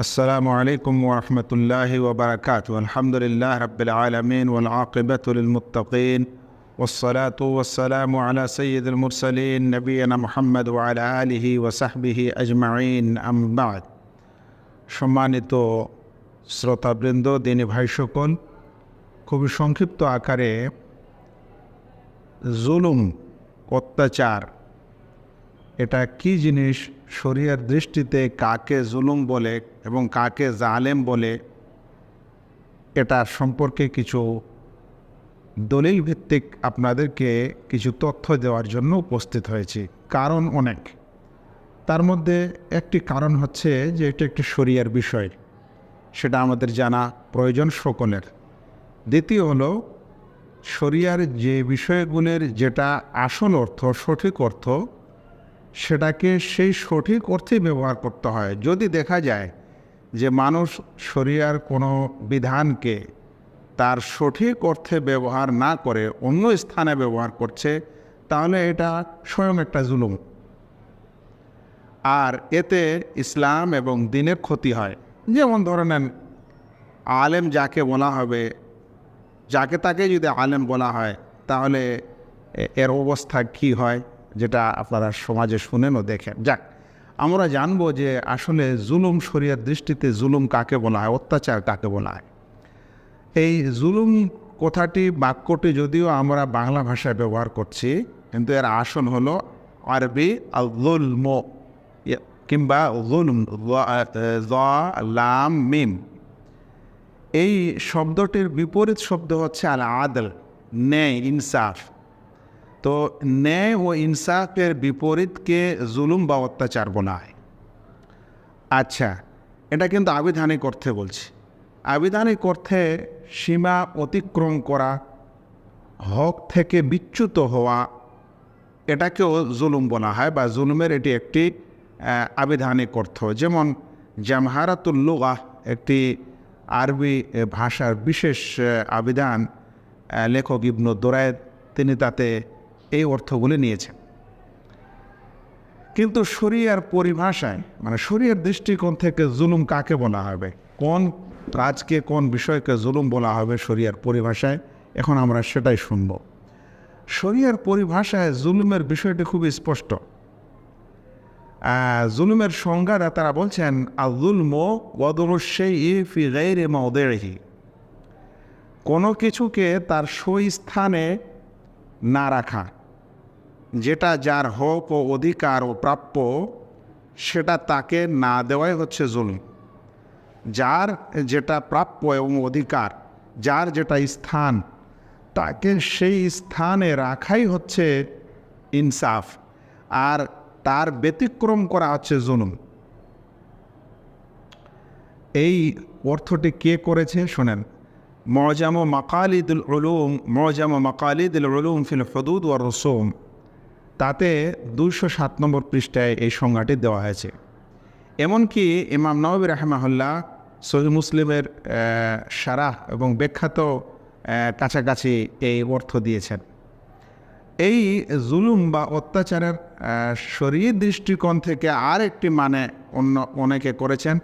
السلام عليكم ورحمة الله وبركاته الحمد لله رب العالمين والعاقبة للمتقين والصلاة والسلام على سيد المرسلين نبينا محمد وعلى آله وصحبه أجمعين أما بعد সম্মানিত শ্রোতাবৃন্দ দিনী ভাই সকল খুবই সংক্ষিপ্ত আকারে জুলুম অত্যাচার এটা কি জিনিস? শরিয়ার দৃষ্টিতে কাকে জুলুম বলে এবং কাকে জালেম বলে এটা সম্পর্কে কিছু দলিল ভিত্তিক আপনাদেরকে কিছু তথ্য দেওয়ার জন্য উপস্থিত হয়েছি। কারণ অনেক। তার মধ্যে একটি কারণ হচ্ছে যে এটা একটি শরিয়ার বিষয়। সেটা আমাদের জানা প্রয়োজন সকলের। দ্বিতীয় হলো শরিয়ার যে বিষয়গুলির যেটা আসল অর্থ, সঠিক অর্থ সেটাকে সেই সঠিক অর্থে ব্যবহার করতে হয়। যদি দেখা যায় যে মানুষ শরিয়ার কোনো বিধানকে তার সঠিক অর্থে ব্যবহার না করে অন্য স্থানে ব্যবহার করছে, তাহলে এটা স্বয়ং একটা জুলুম। আর এতে ইসলাম এবং দিনের ক্ষতি হয়। যেমন ধরে নেন, আলেম যাকে বলা হবে, যাকে তাকে যদি আলেম বলা হয়, তাহলে এর অবস্থা কি হয়? যেটা আপনারা সমাজে শুনেন ও দেখেন। যাক, আমরা জানব যে আসলে জুলুম শরিয়ার দৃষ্টিতে জুলুম কাকে বলা হয়, অত্যাচার কাকে বলা হয়। এই জুলুম কথাটি, বাক্যটি যদিও আমরা বাংলা ভাষায় ব্যবহার করছি, কিন্তু এর আসন হলো আরবি আল কিংবা জুলম লাম, মিম। এই শব্দটির বিপরীত শব্দ হচ্ছে আল আদল ন্যায়, ইনসাফ। তো ন্যায় ও ইনসাফের বিপরীতকে জুলুম বা অত্যাচার বলা হয়। আচ্ছা এটা কিন্তু আবিধানিক অর্থে বলছি। আবিধানিক অর্থে সীমা অতিক্রম করা, হক থেকে বিচ্যুত হওয়া, এটাকেও জুলুম বলা হয় বা জুলুমের এটি একটি আবিধানিক অর্থ। যেমন জামহারাতুল্লুগা একটি আরবি ভাষার বিশেষ আবিধান লেখক ইবনু তিনি তাতে এই অর্থগুলি নিয়েছেন কিন্তু শরিয়ার পরিভাষায় মানে শরিয়ার দৃষ্টিকোণ থেকে জুলুম কাকে বলা হবে? কোন কাজকে, কোন বিষয়কে জুলুম বলা হবে শরিয়ার পরিভাষায়? এখন আমরা সেটাই শুনব। শরিয়ার পরিভাষায় জুলুমের বিষয়টি খুবই স্পষ্ট। জুলুমের সংজ্ঞাটা তারা বলছেন ফি কোনো কিছুকে তার সই স্থানে না রাখা। যেটা যার হক ও অধিকার ও প্রাপ্য, সেটা তাকে না দেওয়াই হচ্ছে জুলুম। যার যেটা প্রাপ্য এবং অধিকার, যার যেটা স্থান, তাকে সেই স্থানে রাখাই হচ্ছে ইনসাফ, আর তার ব্যতিক্রম করা হচ্ছে জুলুম। এই অর্থটি কে করেছে শোনেন। মজাম মাকালিদুল উলুম, মজাম মাকালিদুল উলুম ফিল হদুদ ও রসুম। তাতে দুশো সাত নম্বর পৃষ্ঠায় এই সংজ্ঞাটি দেওয়া হয়েছে। এমনকি ইমাম নবী রাহমাহুল্লাহ সহি মুসলিমের সারাহ এবং ব্যাখ্যাত আহ, কাছাকাছি এই অর্থ দিয়েছেন। এই জুলুম বা অত্যাচারের শরীর দৃষ্টিকোণ থেকে আর একটি মানে অন্য অনেকে করেছেন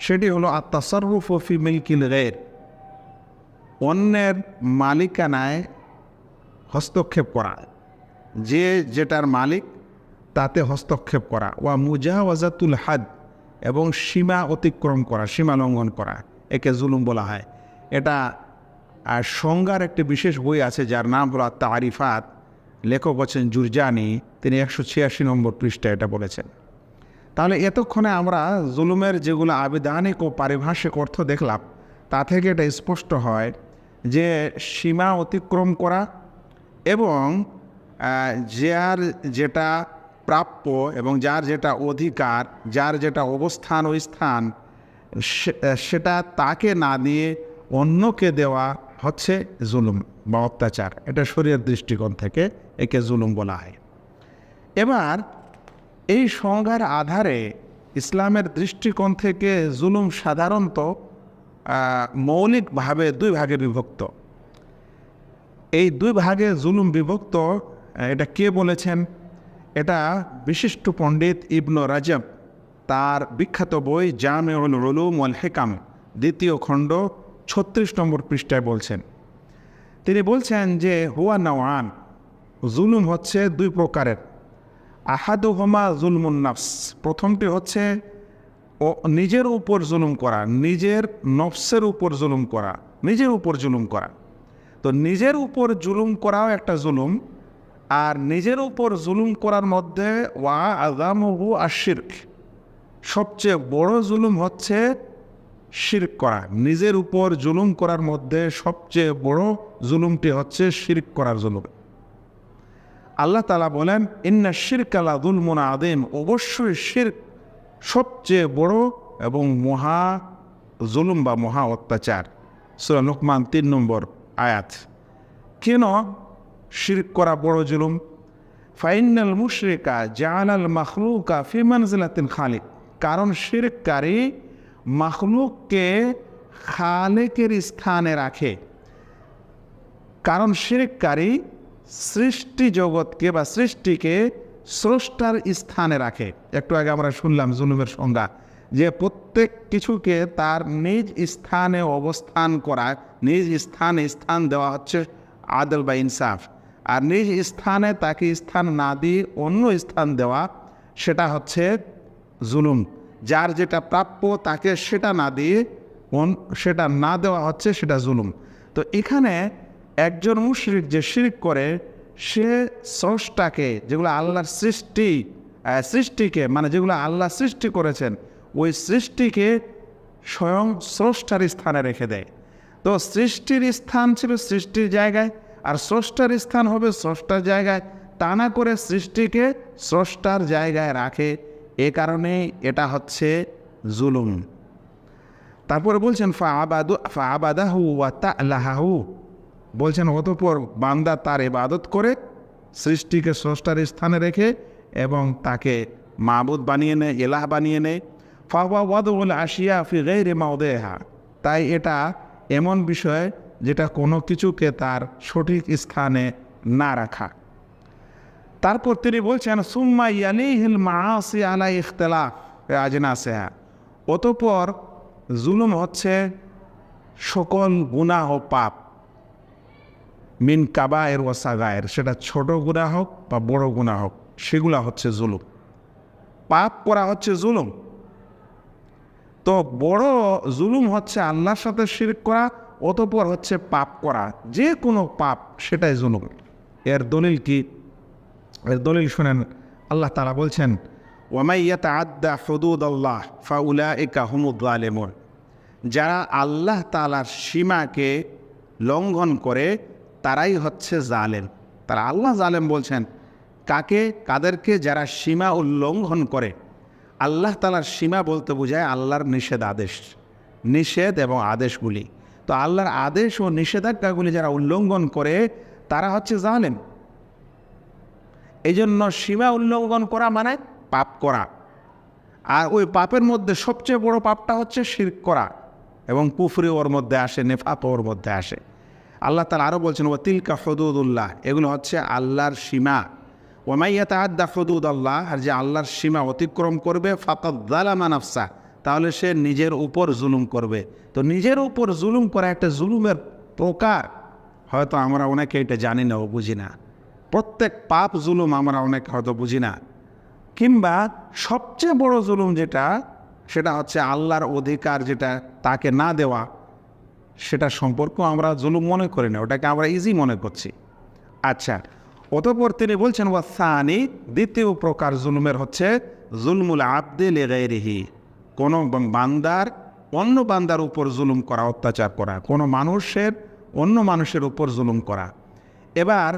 সেটি হলো আত্মাসরুফ ফি মিল্কিল গের অন্যের মালিকানায় হস্তক্ষেপ করা। যে যেটার মালিক, তাতে হস্তক্ষেপ করা। ওয়া মুজাওয়াজাতুল হাদ, এবং সীমা অতিক্রম করা, সীমা লঙ্ঘন করা, একে জুলুম বলা হয়। এটা আর সংজ্ঞার একটি বিশেষ বই আছে, যার নাম হলো আত্মা আরিফাত লেখক হচ্ছেন জুরজানি, তিনি একশো ছিয়াশি নম্বর পৃষ্ঠায় এটা বলেছেন। তাহলে এতক্ষণে আমরা জুলুমের যেগুলো আবিধানিক ও পারিভাষিক অর্থ দেখলাম, তা থেকে এটা স্পষ্ট হয় যে সীমা অতিক্রম করা এবং যার যেটা প্রাপ্য এবং যার যেটা অধিকার, যার যেটা অবস্থান ও স্থান সেটা তাকে না দিয়ে অন্যকে দেওয়া হচ্ছে জুলুম বা অত্যাচার। এটা শরীরের দৃষ্টিকোণ থেকে একে জুলুম বলা হয়। এবার এই সংজ্ঞার আধারে ইসলামের দৃষ্টিকোণ থেকে জুলুম সাধারণত মৌলিকভাবে দুই ভাগে বিভক্ত। এই দুই ভাগে জুলুম বিভক্ত এটা কে বলেছেন? এটা বিশিষ্ট পণ্ডিত ইবনু রাজব। তার বিখ্যাত বই জামেউল উলুম ওয়াল হেকাম, দ্বিতীয় খণ্ড, ছত্রিশ নম্বর পৃষ্ঠায় বলছেন। তিনি বলছেন যে, হুয়া নওয়ান, জুলুম হচ্ছে দুই প্রকারের। আহাদু হোমা নাফস, প্রথমটি হচ্ছে, ও নিজের উপর জুলুম করা, নিজের নফসের উপর জুলুম করা, নিজের উপর জুলুম করা। তো নিজের উপর জুলুম করাও একটা জুলুম আর নিজের উপর জুলুম করার মধ্যে ওয়া আজামহু আশির্ক সবচেয়ে বড় জুলুম হচ্ছে শিরক করা। নিজের উপর জুলুম করার মধ্যে সবচেয়ে বড় জুলুমটি হচ্ছে শিরক করার জুলুম। আল্লাহ তালা বলেন, ইন্না শিরক আলা দুলমুন আদিম অবশ্যই শিরক সবচেয়ে বড় এবং মহা জুলুম বা মহা অত্যাচার। সুরা লোকমান তিন নম্বর আয়াত। কেন? শিরক করা বড় জুলুম। ফাইনাল মুশরিকা জালাল মখলুকা ফি মানজিলাতিন খালিক। কারণ শিরককারী মখলুককে খালেকের স্থানে রাখে। কারণ শিরককারী সৃষ্টি জগৎকে বা সৃষ্টিকে স্রষ্টার স্থানে রাখে। একটু আগে আমরা শুনলাম জুলুমের সংজ্ঞা যে প্রত্যেক কিছুকে তার নিজ স্থানে অবস্থান করা, নিজ স্থানে স্থান দেওয়া হচ্ছে আদল বা ইনসাফ। আর নিজ স্থানে তাকে স্থান না দিয়ে অন্য স্থান দেওয়া, সেটা হচ্ছে জুলুম। যার যেটা প্রাপ্য তাকে সেটা না দিয়ে সেটা না দেওয়া হচ্ছে সেটা জুলুম। তো এখানে একজন মুশরিক যে শিরিক করে, সে স্রষ্টাকে, যেগুলো আল্লাহর সৃষ্টি সৃষ্টিকে মানে যেগুলো আল্লাহ সৃষ্টি করেছেন, ওই সৃষ্টিকে স্বয়ং স্রষ্টার স্থানে রেখে দেয়। তো সৃষ্টির স্থান ছিল সৃষ্টির জায়গায় আর স্রষ্টার স্থান হবে স্রষ্টার জায়গায়। তা না করে সৃষ্টিকে স্রষ্টার জায়গায় রাখে। এ কারণে এটা হচ্ছে জুলুম। তারপরে বলছেন ফা আবাদু ফা আবাদাহু ওয়া তালাহাহু বলছেন, অতপর বান্দা তার ইবাদত করে, সৃষ্টিকে স্রষ্টার স্থানে রেখে এবং তাকে মাবুদ বানিয়ে নেয় এলাহ বানিয়ে নেয়। ফাওয়া ওয়াদুল আশিয়া ফি গৈরে মাউদেহা তাই এটা এমন বিষয় যেটা কোনো কিছুকে তার সঠিক স্থানে না রাখা। তারপর তিনি বলছেন, সুম্মা ইয়ালিহিল মাসি আলা ইখতলাফ আজনাসেহা। অতপর জুলুম হচ্ছে সকল গুনাহ ও পাপ। মিন কাবায়ের ও সাগায়ের, সেটা ছোট গুণা হোক বা বড় গুণা হোক, সেগুলা হচ্ছে জুলুম। পাপ করা হচ্ছে জুলুম। তো বড় জুলুম হচ্ছে আল্লাহর সাথে শির করা অতপর হচ্ছে পাপ করা, যে কোনো পাপ সেটাই জুলুম। এর দলিল কি? এর দলিল শুনেন, আল্লাহ তালা বলছেন ওয়ামাইয়াত আদা হদুদ আল্লাহ ফাউলা একা হুমুদ আলেমন যারা আল্লাহ তালার সীমাকে লঙ্ঘন করে, তারাই হচ্ছে জালেম। তারা আল্লাহ জালেম বলছেন, কাকে? কাদেরকে? যারা সীমা উল্লঙ্ঘন করে। আল্লাহ তালার সীমা বলতে বোঝায় আল্লাহর নিষেধ আদেশ নিষেধ এবং আদেশগুলি। তো আল্লাহর আদেশ ও নিষেধাজ্ঞাগুলি যারা উল্লঙ্ঘন করে, তারা হচ্ছে জালেম। এই জন্য সীমা উল্লঙ্ঘন করা মানে পাপ করা। আর ওই পাপের মধ্যে সবচেয়ে বড় পাপটা হচ্ছে শির করা এবং কুফরি ওর মধ্যে আসে নেফাপ ওর মধ্যে আসে। আল্লাহ তালা আরও বলছেন ও তিলকা হদুদুল্লাহ এগুলো হচ্ছে আল্লাহর সীমা। ওমাইয়াত আদা হদুদ আল্লাহ আর যে আল্লাহর সীমা অতিক্রম করবে, ফাকাদ দালামা নাফসা তাহলে সে নিজের উপর জুলুম করবে। তো নিজের উপর জুলুম করা একটা জুলুমের প্রকার, হয়তো আমরা অনেকে এটা জানি না ও বুঝি না। প্রত্যেক পাপ জুলুম আমরা অনেক হয়তো বুঝি না। কিংবা সবচেয়ে বড় জুলুম যেটা, সেটা হচ্ছে আল্লাহর অধিকার যেটা তাকে না দেওয়া, সেটা সম্পর্ক আমরা জুলুম মনে করি না, ওটাকে আমরা ইজি মনে করছি। আচ্ছা অতপর তিনি বলছেন ওয়াসানি দ্বিতীয় প্রকার জুলুমের হচ্ছে, জুলমুল আব্দে লেগাইরিহি কোনো বান্দার, অন্য বান্দার উপর জুলুম করা, অত্যাচার করা, কোনো মানুষের, অন্য মানুষের উপর জুলুম করা। এবার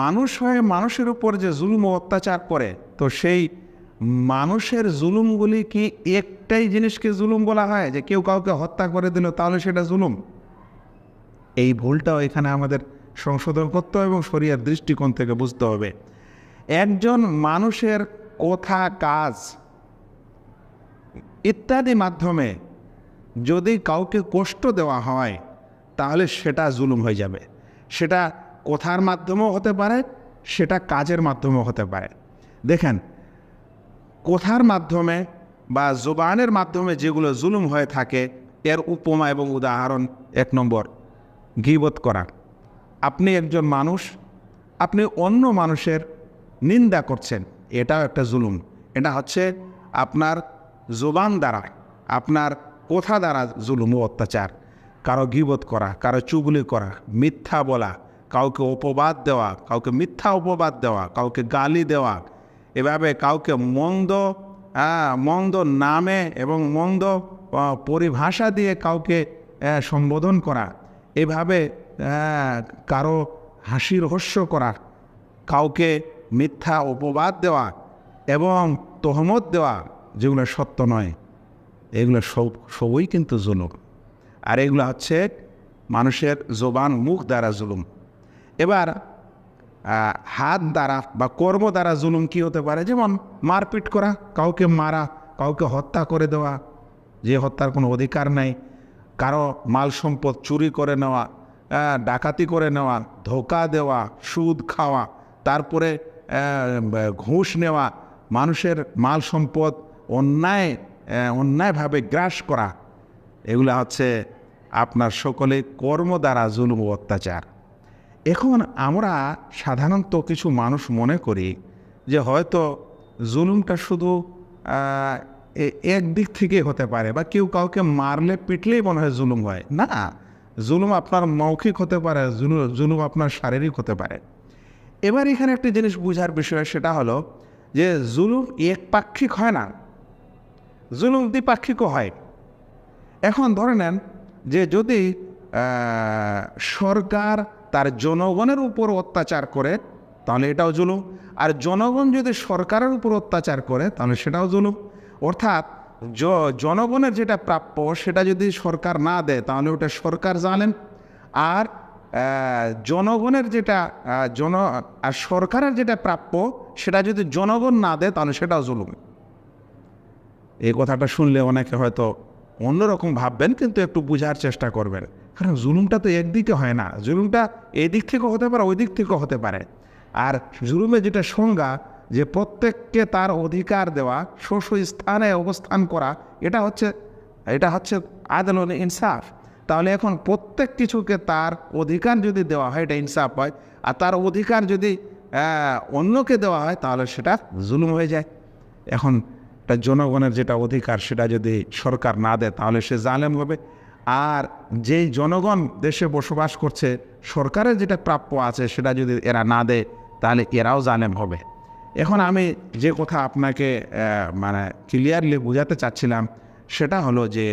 মানুষ হয়ে মানুষের উপর যে জুলুম ও অত্যাচার করে, তো সেই মানুষের জুলুমগুলি কি একটাই জিনিসকে জুলুম বলা হয়? যে কেউ কাউকে হত্যা করে দিল, তাহলে সেটা জুলুম? এই ভুলটাও এখানে আমাদের সংশোধন করতে হবে এবং শরিয়ার দৃষ্টিকোণ থেকে বুঝতে হবে। একজন মানুষের কথা, কাজ ইত্যাদি মাধ্যমে যদি কাউকে কষ্ট দেওয়া হয়, তাহলে সেটা জুলুম হয়ে যাবে। সেটা কথার মাধ্যমেও হতে পারে, সেটা কাজের মাধ্যমেও হতে পারে। দেখেন, কথার মাধ্যমে বা জোবানের মাধ্যমে যেগুলো জুলুম হয়ে থাকে, এর উপমা এবং উদাহরণ এক নম্বর, গিবত করা। আপনি একজন মানুষ, আপনি অন্য মানুষের নিন্দা করছেন, এটাও একটা জুলুম। এটা হচ্ছে আপনার জোবান দ্বারা আপনার কথা দ্বারা জুলুম অত্যাচার কারও গিবত করা কারও চুগলি করা মিথ্যা বলা কাউকে অপবাদ দেওয়া কাউকে মিথ্যা অপবাদ দেওয়া কাউকে গালি দেওয়া এভাবে কাউকে মন্দ হ্যাঁ, মন্দ নামে এবং মন্দ পরিভাষা দিয়ে কাউকে সম্বোধন করা এভাবে কারও হাসি রহস্য করা কাউকে মিথ্যা অপবাদ দেওয়া এবং তহমত দেওয়া যেগুলো সত্য নয়, এগুলো সব, সবই কিন্তু জুলুম। আর এগুলো হচ্ছে মানুষের জোবান, মুখ দ্বারা জুলুম। এবার হাত দ্বারা বা কর্ম দ্বারা জুলুম কি হতে পারে? যেমন মারপিট করা, কাউকে মারা, কাউকে হত্যা করে দেওয়া, যে হত্যার কোনো অধিকার নাই, কারও মাল সম্পদ চুরি করে নেওয়া ডাকাতি করে নেওয়া, ধোকা দেওয়া, সুদ খাওয়া, তারপরে ঘুষ নেওয়া, মানুষের মাল সম্পদ অন্যায় অন্যায়ভাবে গ্রাস করা, এগুলো হচ্ছে আপনার সকলে কর্ম দ্বারা জুলুম অত্যাচার। এখন আমরা সাধারণত কিছু মানুষ মনে করি যে হয়তো জুলুমটা শুধু এক দিক থেকে হতে পারে বা কেউ কাউকে মারলে, পিটলেই মনে হয় জুলুম হয়। না, জুলুম আপনার মৌখিক হতে পারে, জুলু- জুলুম আপনার শারীরিক হতে পারে। এবার এখানে একটা জিনিস বোঝার বিষয়, সেটা হলো যে জুলুম একপাক্ষিক হয় না। জুলুম দ্বিপাক্ষিকও হয়। এখন ধরে নেন যে যদি সরকার তার জনগণের উপর অত্যাচার করে, তাহলে এটাও জুলুম। আর জনগণ যদি সরকারের উপর অত্যাচার করে, তাহলে সেটাও জুলুম। অর্থাৎ জনগণের যেটা প্রাপ্য, সেটা যদি সরকার না দেয়, তাহলে ওটা সরকার জানেন। আর জনগণের যেটা জন, আর সরকারের যেটা প্রাপ্য, সেটা যদি জনগণ না দেয়, তাহলে সেটাও জুলুম। এই কথাটা শুনলে অনেকে হয়তো অন্যরকম ভাববেন, কিন্তু একটু বোঝার চেষ্টা করবেন। কারণ জুলুমটা তো একদিকে হয় না, জুলুমটা এই দিক থেকেও হতে পারে ওই দিক থেকেও হতে পারে। আর জুলুমের যেটা সংজ্ঞা, যে প্রত্যেককে তার অধিকার দেওয়া শস্য স্থানে অবস্থান করা, এটা হচ্ছে এটা হচ্ছে আদালত ইনসাফ। তাহলে এখন প্রত্যেক কিছুকে তার অধিকার যদি দেওয়া হয়, এটা ইনসাফ হয়। আর তার অধিকার যদি অন্যকে দেওয়া হয়, তাহলে সেটা জুলুম হয়ে যায়। এখন এটা জনগণের যেটা অধিকার সেটা যদি সরকার না দেয়, তাহলে সে জালেম হবে। আর যেই জনগণ দেশে বসবাস করছে, সরকারের যেটা প্রাপ্য আছে সেটা যদি এরা না দেয়, তাহলে এরাও জালেম হবে। এখন আমি যে কথা আপনাকে মানে ক্লিয়ারলি বোঝাতে চাচ্ছিলাম, সেটা হলো যে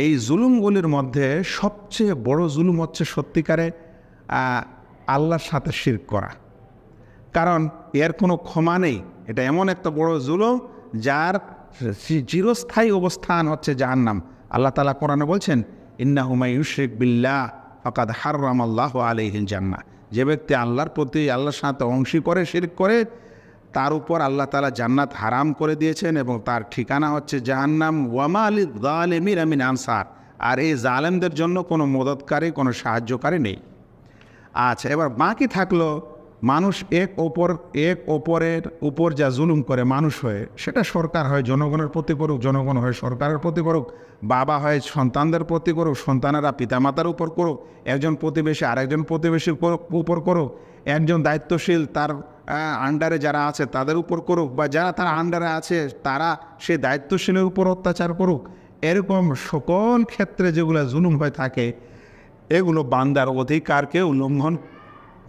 এই জুলুমগুলির মধ্যে সবচেয়ে বড় জুলুম হচ্ছে সত্যিকারে আল্লাহর সাথে শির করা। কারণ এর কোনো ক্ষমা নেই। এটা এমন একটা বড় জুলুম যার চিরস্থায়ী অবস্থান হচ্ছে জাহান্নাম। আল্লাহ তালা কোরআনে বলছেন ইন্না হুমাই ইউশেক বিল্লাহ ফকাদ হারাম আল্লাহ আলহিল জান্না যে ব্যক্তি আল্লাহর প্রতি, আল্লাহর সাথে অংশী করে, শিরক করে, তার উপর আল্লাহ তালা জান্নাত হারাম করে দিয়েছেন এবং তার ঠিকানা হচ্ছে জাহান্নাম। ওয়ামা আলী জালেমির আমিন আনসার। আর এই জালেমদের জন্য কোনো মদতকারী কোনো সাহায্যকারী নেই। আচ্ছা এবার বাকি থাকল মানুষ এক ওপর, এক ওপরের উপর যা জুলুম করে মানুষ হয়ে, সেটা সরকার হয়, জনগণের প্রতি করুক, জনগণ হয়, সরকারের প্রতি করুক, বাবা হয়, সন্তানদের প্রতি করুক, সন্তানেরা পিতামাতার উপর করুক, একজন প্রতিবেশী আরেকজন প্রতিবেশীর উপর- করুক, একজন দায়িত্বশীল তার আন্ডারে যারা আছে তাদের উপর করুক বা যারা তার আন্ডারে আছে তারা সে দায়িত্বশীলের উপর অত্যাচার করুক, এরকম সকল ক্ষেত্রে যেগুলো জুলুম হয়ে থাকে, এগুলো বান্দার অধিকারকে উল্লঙ্ঘন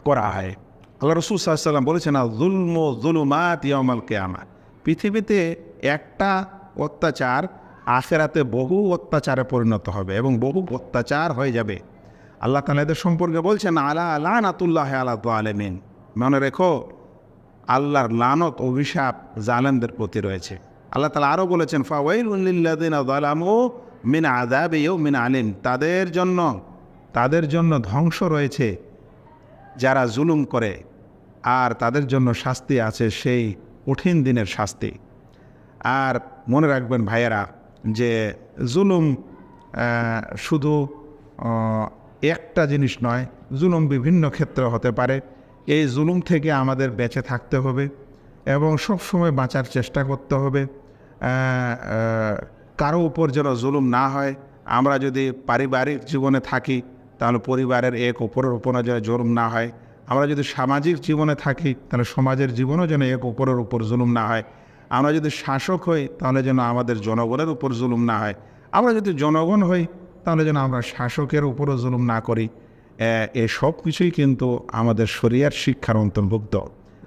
করা হয়। আল্লাহ রসুল সাল্লাম বলেছেন না জুলম জুলুমাত ইয়ামাল কেয়ামা। পৃথিবীতে একটা অত্যাচার আখেরাতে বহু অত্যাচারে পরিণত হবে এবং বহু অত্যাচার হয়ে যাবে। আল্লাহ তালা এদের সম্পর্কে বলছেন, আলা আলা নাতুল্লাহ আলা তো আলেমিন মনে রেখো, আল্লাহর লানত, অভিশাপ জালেমদের প্রতি রয়েছে। আল্লাহ তালা আরও বলেছেন আদালামু মিন আদাবেও মিন আলিম। তাদের জন্য তাদের জন্য ধ্বংস রয়েছে যারা জুলুম করে আর তাদের জন্য শাস্তি আছে সেই কঠিন দিনের শাস্তি। আর মনে রাখবেন ভাইয়েরা যে জুলুম শুধু একটা জিনিস নয়, জুলুম বিভিন্ন ক্ষেত্রে হতে পারে। এই জুলুম থেকে আমাদের বেঁচে থাকতে হবে এবং সব সময় বাঁচার চেষ্টা করতে হবে। কারও উপর যেন জুলুম না হয়। আমরা যদি পারিবারিক জীবনে থাকি তাহলে পরিবারের এক অপরের উপরে যেন জুলুম না হয়। আমরা যদি সামাজিক জীবনে থাকি, তাহলে সমাজের জীবনও যেন এক অপরের উপর জুলুম না হয়। আমরা যদি শাসক হই, তাহলে যেন আমাদের জনগণের উপর জুলুম না হয়। আমরা যদি জনগণ হই, তাহলে যেন আমরা শাসকের উপরও জুলুম না করি। এ সব কিছুই কিন্তু আমাদের শরিয়ার শিক্ষার অন্তর্ভুক্ত।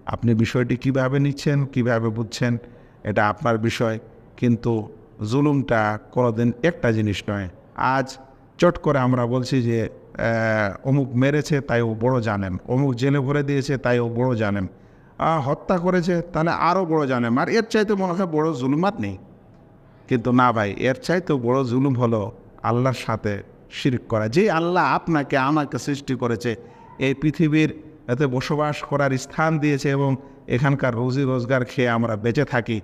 আপনি বিষয়টি কীভাবে নিচ্ছেন, কীভাবে বুঝছেন, এটা আপনার বিষয়। কিন্তু জুলুমটা কোনোদিন একটা জিনিস নয়। আজ চট করে আমরা বলছি যে অমুক মেরেছে, তাই ও বড় জানেন অমুক জেলে ভরে দিয়েছে, তাই ও বড় জানেন হত্যা করেছে, তাহলে আরও বড় জানেন আর এর চাইতে মনে হয় বড় জুলুমাত নেই। কিন্তু না ভাই, এর চাইতে বড় জুলুম হলো আল্লাহর সাথে শিরক করা। যে আল্লাহ আপনাকে, আমাকে সৃষ্টি করেছে, এই পৃথিবীর এতে বসবাস করার স্থান দিয়েছে এবং এখানকার রুজি রোজগার খেয়ে আমরা বেঁচে থাকি,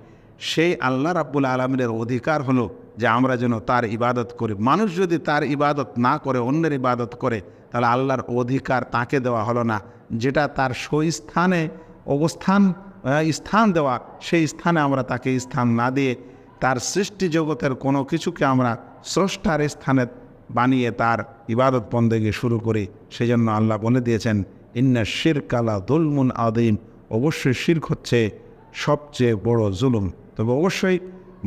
সেই আল্লাহ রাব্বুল আলমিনের অধিকার হলো যে আমরা যেন তার ইবাদত করি। মানুষ যদি তার ইবাদত না করে, অন্যের ইবাদত করে, তাহলে আল্লাহর অধিকার তাকে দেওয়া হলো না। যেটা তার স্থানে অবস্থান স্থান দেওয়া, সেই স্থানে আমরা তাকে স্থান না দিয়ে তার সৃষ্টি জগতের কোনো কিছুকে আমরা স্রষ্টার স্থানে বানিয়ে তার ইবাদত বন্দেগে শুরু করি। সেজন্য আল্লাহ বলে দিয়েছেন, ইন্না শির কালা দুলমুন আদিম অবশ্যই শির্ক হচ্ছে সবচেয়ে বড় জুলুম। তবে অবশ্যই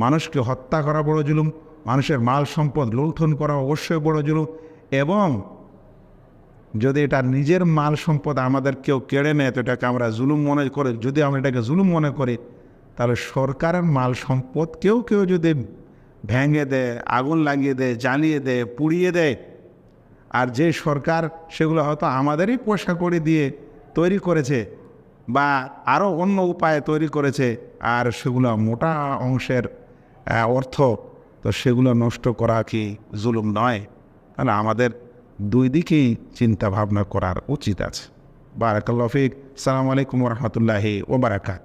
মানুষকে হত্যা করা বড় জুলুম, মানুষের মাল সম্পদ লুণ্ঠন করা অবশ্যই বড় জুলুম এবং যদি এটা নিজের মাল সম্পদ আমাদের কেউ কেড়ে নেয়, তো এটাকে আমরা জুলুম মনে করে, যদি আমরা এটাকে জুলুম মনে করি, তাহলে সরকারের মাল সম্পদ কেউ কেউ যদি ভেঙে দেয়, আগুন লাগিয়ে দেয়, জ্বালিয়ে দেয়, পুড়িয়ে দেয়, আর যে সরকার সেগুলো হয়তো আমাদেরই পয়সা করে দিয়ে তৈরি করেছে বা আরও অন্য উপায়ে তৈরি করেছে, আর সেগুলো মোটা অংশের অর্থ, তো সেগুলো নষ্ট করা কি জুলুম নয়? তাহলে আমাদের দুই দিকেই চিন্তা ভাবনা করার উচিত আছে। বারাকাল্লাফিক সালাম আলাইকুম ও ওবরাকাত